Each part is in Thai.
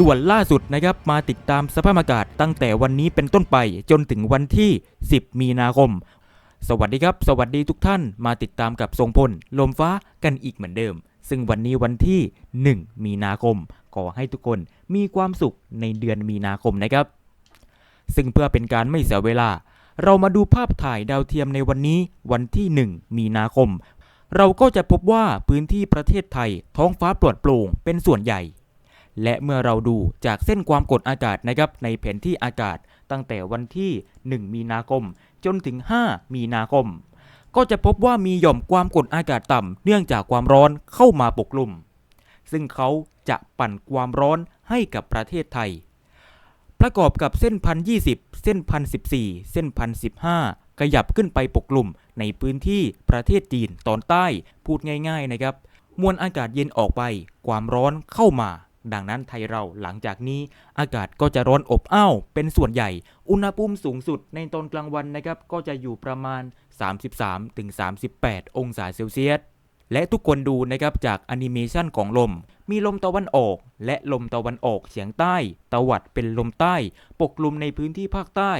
ด่วนล่าสุดนะครับมาติดตามสภาพอากาศตั้งแต่วันนี้เป็นต้นไปจนถึงวันที่ 10 มีนาคม สวัสดีครับ สวัสดีทุกท่านมาติดตามกับทรงพล ลมฟ้ากันอีกเหมือนเดิม ซึ่งวันนี้วันที่ 1 มีนาคม ขอให้ทุกคนมีความสุขในเดือนมีนาคมนะครับ ซึ่งเพื่อเป็นการไม่เสียเวลา เรามาดูภาพถ่ายดาวเทียมในวันนี้วันที่ 1 มีนาคม เราก็จะพบว่าพื้นที่ประเทศไทยท้องฟ้าปลอดโปร่งเป็นส่วนใหญ่ และเมื่อเราดูจากเส้นความกดอากาศนะครับในแผนที่อากาศตั้งแต่วันที่ 1 มีนาคม จนถึง 5 มีนาคม ก็จะพบว่ามีหย่อมความกดอากาศต่ำเนื่องจากความร้อนเข้ามาปกคลุม ซึ่งเขาจะปั่นความร้อนให้กับประเทศไทย ประกอบกับเส้นพันยี่สิบเส้นพันสิบสี่เส้นพันสิบห้าขยับขึ้นไปปกคลุมในพื้นที่ประเทศจีนตอนใต้พูดง่าย ๆนะครับ มวลอากาศเย็นออกไป ความร้อนเข้ามา ดังนั้นไทยเราหลังจากนี้อากาศก็จะร้อนอบอ้าวเป็นส่วนใหญ่ อุณหภูมิสูงสุดในตอนกลางวันนะครับก็จะอยู่ประมาณ 33-38 องศาเซลเซียส และทุกคนดูนะครับจากแอนิเมชันของลม มีลมตะวันออก และลมตะวันออกเฉียงใต้ ตะวัดเป็นลมใต้ ปกคลุมในพื้นที่ภาคใต้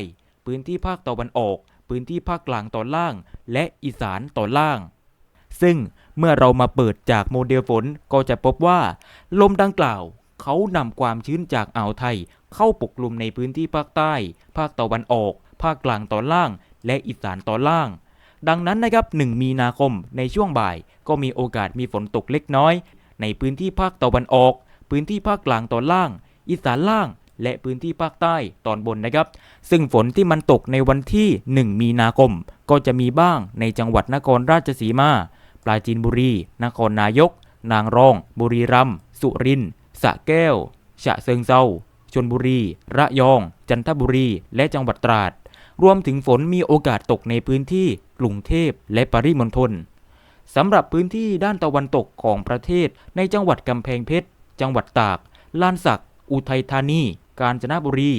พื้นที่ภาคตะวันออก พื้นที่ภาคกลางตอนล่าง และอีสานตอนล่าง ซึ่งเมื่อเรามาเปิดจากโมเดลฝนก็จะพบว่า ลมดังกล่าว เขานำความชื้นจากอ่าวไทย เข้าปกคลุมในพื้นที่ภาคใต้ ภาคตะวันออก ภาคกลางตอนล่าง และอีสานตอนล่าง ดังนั้นนะครับ 1 มีนาคมในช่วงบ่าย ก็มีโอกาสมีฝนตกเล็กน้อย ในพื้นที่ภาคตะวันออก พื้นที่ภาคกลางตอนล่าง อีสานล่าง และพื้นที่ภาคใต้ตอนบนนะครับ ซึ่งฝนที่มันตกในวันที่ 1 มีนาคม ก็จะมีบ้างในจังหวัดนครราชสีมา ปราจีนบุรี นครนายก นางรอง บุรีรัมย์ สุรินทร์สระแก้ว ฉะเชิงเซาชนบุรี ระยอง จันทบุรี และจังหวัดตราด รวมถึงฝนมีโอกาสตกในพื้นที่กรุงเทพและปริมณฑลสำหรับพื้นที่ด้านตะวันตกของประเทศ ในจังหวัดกำแพงเพชร จังหวัดตาก ลานสัก อุทัยธานี กาญจนบุรี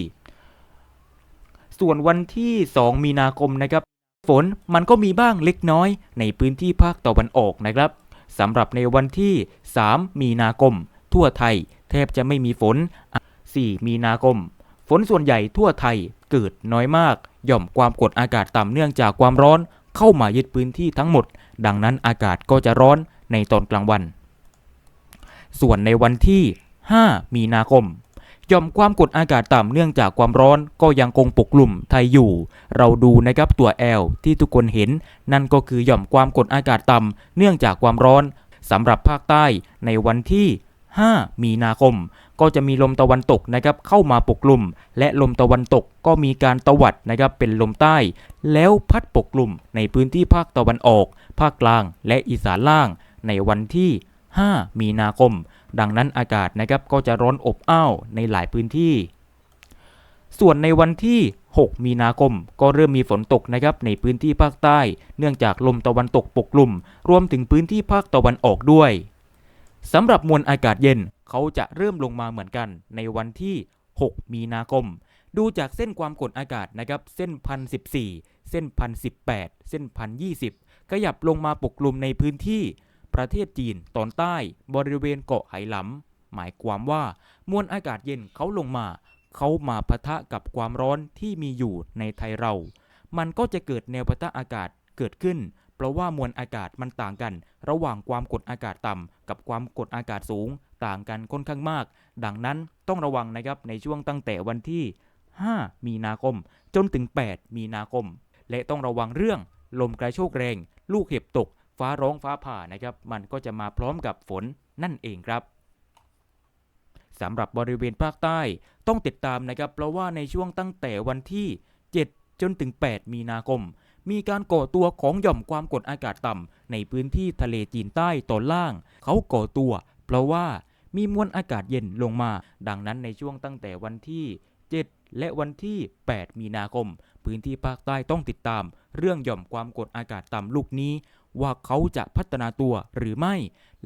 ส่วนวันที่ 2 มีนาคมนะครับ ฝนมันก็มีบ้างเล็กน้อยในพื้นที่ภาคตะวันออกนะครับสำหรับในวันที่ 3 มีนาคม ทั่วไทย แทบจะไม่มีฝน 4 มีนาคม ฝนส่วนใหญ่ทั่วไทยเกิดน้อยมาก หย่อมความกดอากาศต่ำเนื่องจากความร้อนเข้ามายึดพื้นที่ทั้งหมด ดังนั้นอากาศก็จะร้อนในตอนกลางวัน ส่วนในวันที่ 5 มีนาคม ย่อมความกดอากาศต่ำเนื่องจากความร้อนก็ยังคงปกกลุ่มไทยอยู่ เราดูนะครับตัว L ที่ทุกคนเห็น นั่นก็คือหย่อมความกดอากาศต่ำเนื่องจากความร้อนสำหรับภาคใต้ในวันที่ 5 มีนาคม ก็จะมีลมตะวันตกนะครับเข้ามาปกกลุ่ม และลมตะวันตกก็มีการตวัดนะครับเป็นลมใต้ แล้วพัดปกกลุ่มในพื้นที่ภาคตะวันออก ภาคกลางและอีสานล่าง ในวันที่ 5 มีนาคม ดังนั้นอากาศนะครับก็จะร้อนอบอ้าวในหลายพื้นที่ ส่วนในวันที่ 6 มีนาคมก็เริ่มมีฝนตกนะครับในพื้นที่ภาคใต้ เนื่องจากลมตะวันตกปกกลุ่ม รวมถึงพื้นที่ภาคตะวันออกด้วยสำหรับมวลอากาศเย็นเขาจะเริ่มลงมาเหมือนกัน ในวันที่ 6 มีนาคม ดูจากเส้นความกดอากาศนะครับ เส้นพันสิบสี่เส้นพันสิบแปดเส้นพันยี่สิบขยับลงมาปกกลุ่มในพื้นที่ ประเทศจีนตอนใต้บริเวณเกาะไหหลำหมายความว่ามวลอากาศเย็นเขาลงมา เขามาปะทะกับความร้อนที่มีอยู่ในไทยเรา มันก็จะเกิดแนวปะทะอากาศเกิดขึ้น เพราะว่ามวลอากาศมันต่างกัน ระหว่างความกดอากาศต่ำกับความกดอากาศสูง ต่างกันค่อนข้างมาก ดังนั้นต้องระวังนะครับในช่วงตั้งแต่วันที่ 5 มีนาคม จนถึง 8 มีนาคม และต้องระวังเรื่องลมกระโชกแรง ลูกเห็บตก ฟ้าร้องฟ้าผ่านะครับ มันก็จะมาพร้อมกับฝนนั่นเองครับสำหรับบริเวณภาคใต้ต้องติดตามนะครับ เพราะว่าในช่วงตั้งแต่วันที่ 7 จนถึง 8 มีนาคม มีการก่อตัวของหย่อมความกดอากาศต่ำในพื้นที่ทะเลจีนใต้ตอนล่าง เขาก่อตัว เพราะว่ามีมวลอากาศเย็นลงมา ดังนั้นในช่วงตั้งแต่วันที่ 7 และวันที่ 8 มีนาคม พื้นที่ภาคใต้ต้องติดตาม เรื่องหย่อมความกดอากาศต่ำลูกนี้ ว่าเขาจะพัฒนาตัวหรือไม่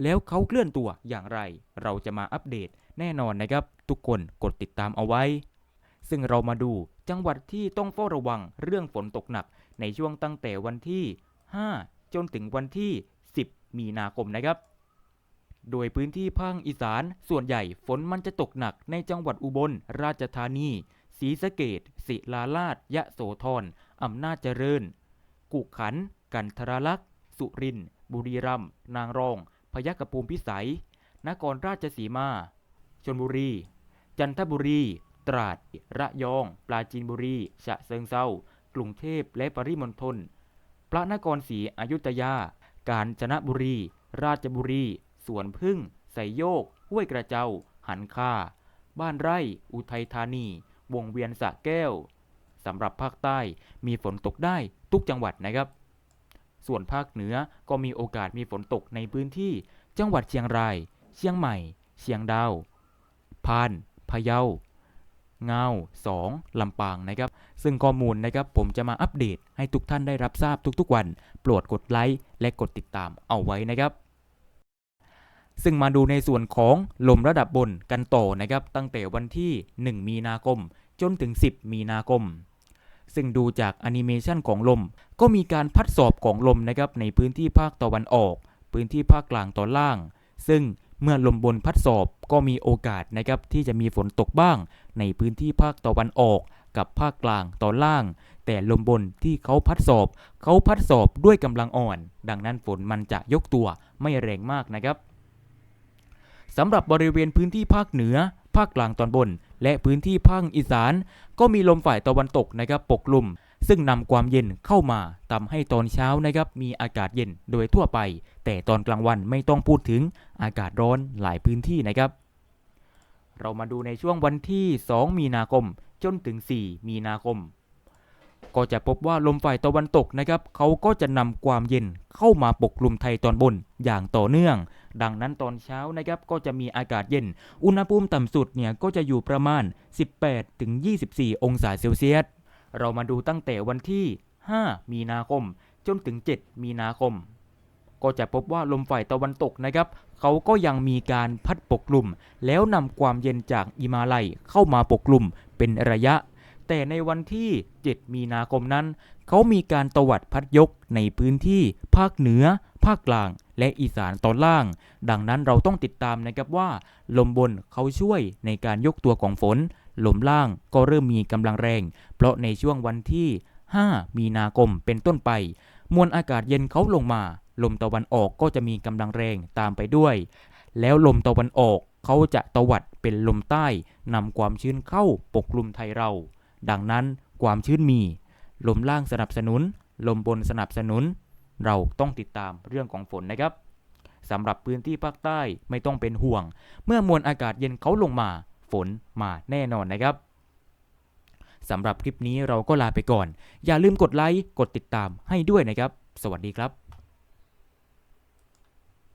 แล้วเขาเคลื่อนตัวอย่างไร เราจะมาอัปเดตแน่นอนนะครับ ทุกคนกดติดตามเอาไว้ ซึ่งเรามาดูจังหวัดที่ต้องเฝ้าระวังเรื่องฝนตกหนัก ในช่วงตั้งแต่วันที่ 5 จนถึงวันที่ 10 มีนาคมนะครับ โดยพื้นที่ภาคอีสานส่วนใหญ่ฝนมันจะตกหนักในจังหวัดอุบลราชธานีศรีสะเกดศิลาลาด ยะโสธรอำนาจเจริญ กุขัน กันทรลักษ์ สุรินทร์บุรีรัมย์นางรอง พยัคฆภูมิพิสัย นครราชสีมา ชนบุรี จันทบุรี ตราด ระยอง ปราจีนบุรี ฉะเชิงเซากรุงเทพและปริมณฑล พระนครศรีอยุธยา กาญจนบุรี ราชบุรี สวนพึ่ง ไสโยก ห้วยกระเจ้า หันคาบ้านไร่ อุทัยธานี วงเวียนสะแก้ว สำหรับภาคใต้มีฝนตกได้ทุกจังหวัดนะครับ ส่วนภาคเหนือก็มีโอกาสมีฝนตกในพื้นที่ จังหวัดเชียงราย เชียงใหม่ เชียงดาวพาน พะเยา เงาสองลำปางนะครับ ซึ่งข้อมูลนะครับผมจะมาอัปเดตให้ทุกท่านได้รับทราบทุกๆวัน โปรดกดไลค์และกดติดตามเอาไว้นะครับ ซึ่งมาดูในส่วนของลมระดับบนกันต่อนะครับ ตั้งแต่วันที่ 1 มีนาคม จนถึง 10 มีนาคม ซึ่งดูจากแอนิเมชันของลม ก็มีการพัดสอบของลมนะครับในพื้นที่ภาคตะวันออก พื้นที่ภาคกลางตอนล่าง ซึ่งเมื่อลมบนพัดสอบก็มีโอกาสนะครับที่จะมีฝนตกบ้าง ในพื้นที่ภาคตะวันออกกับภาคกลางตอนล่าง แต่ลมบนที่เขาพัดสอบ เขาพัดสอบด้วยกำลังอ่อน ดังนั้นฝนมันจะยกตัวไม่แรงมากนะครับสำหรับบริเวณพื้นที่ภาคเหนือ ภาคกลางตอนบน และพื้นที่ภาคอีสาน ก็มีลมฝ่ายตะวันตกนะครับปกคลุมซึ่งนำความเย็นเข้ามาทำให้ตอนเช้านะครับมีอากาศเย็นโดยทั่วไป แต่ตอนกลางวันไม่ต้องพูดถึงอากาศร้อนหลายพื้นที่นะครับ เรามาดูในช่วงวันที่ 2 มีนาคมจนถึง 4 มีนาคม ก็จะพบว่าลมฝ่ายตะวันตกนะครับเขาก็จะนำความเย็นเข้ามาปกคลุมไทยตอนบนอย่างต่อเนื่อง ดังนั้นตอนเช้านะครับก็จะมีอากาศเย็น อุณหภูมิต่ำสุดเนี่ยก็จะอยู่ประมาณ 18ถึง24 องศาเซลเซียส เรามาดูตั้งแต่วันที่ 5 มีนาคม จนถึง 7 มีนาคม ก็จะพบว่าลมฝ่ายตะวันตกนะครับเขาก็ยังมีการพัดปกคลุม แล้วนำความเย็นจากอิมาลัยเข้ามาปกคลุมเป็นระยะ แต่ในวันที่ 7 มีนาคมนั้น เขามีการตวัดพัดยกในพื้นที่ภาคเหนือ ภาคกลาง และอีสานตอนล่าง ดังนั้นเราต้องติดตามนะครับว่า ลมบนเขาช่วยในการยกตัวของฝน ลมล่างก็เริ่มมีกำลังแรง เพราะในช่วงวันที่ 5 มีนาคมเป็นต้นไป มวลอากาศเย็นเขาลงมา ลมตะวันออกก็จะมีกำลังแรงตามไปด้วย แล้วลมตะวันออกเขาจะตวัดเป็นลมใต้นำความชื้นเข้าปกคลุมไทยเรา ดังนั้นความชื้นมี ลมล่างสนับสนุน ลมบนสนับสนุน เราต้องติดตามเรื่องของฝนนะครับสำหรับพื้นที่ภาคใต้ไม่ต้องเป็นห่วง เมื่อมวลอากาศเย็นเขาลงมา ฝนมาแน่นอนนะครับสำหรับคลิปนี้เราก็ลาไปก่อน อย่าลืมกดไลค์ กดติดตามให้ด้วยนะครับ สวัสดีครับ